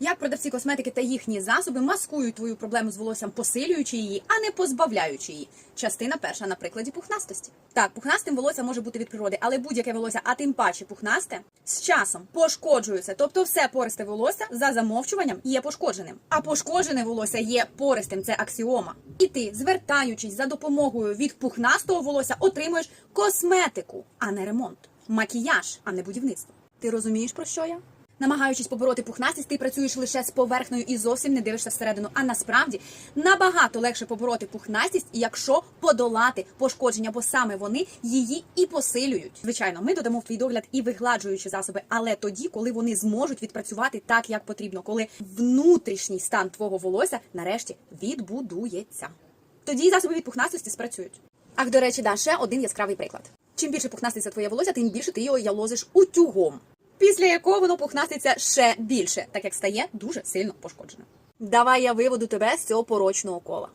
Як продавці косметики та їхні засоби маскують твою проблему з волоссям, посилюючи її, а не позбавляючи її. Частина перша на прикладі пухнастості. Так, пухнастим волосся може бути від природи, але будь-яке волосся, а тим паче пухнасте, з часом пошкоджується. Тобто, все пористе волосся за замовчуванням є пошкодженим. А пошкоджене волосся є пористим. Це аксіома. І ти, звертаючись за допомогою від пухнастого волосся, отримуєш косметику, а не ремонт, макіяж, а не будівництво. Ти розумієш про що я? Намагаючись побороти пухнастість, ти працюєш лише з поверхнею і зовсім не дивишся всередину. А насправді набагато легше побороти пухнастість, якщо подолати пошкодження, бо саме вони її і посилюють. Звичайно, ми додамо в твій догляд і вигладжуючі засоби, але тоді, коли вони зможуть відпрацювати так, як потрібно, коли внутрішній стан твого волосся нарешті відбудується. Тоді засоби від пухнастості спрацюють. Ах, до речі, да, ще один яскравий приклад. Чим більше пухнаститься твоє волосся, тим більше ти його ялозиш утюгом, після якого воно пухнаститься ще більше, так як стає дуже сильно пошкодженим. Давай я виведу тебе з цього порочного кола.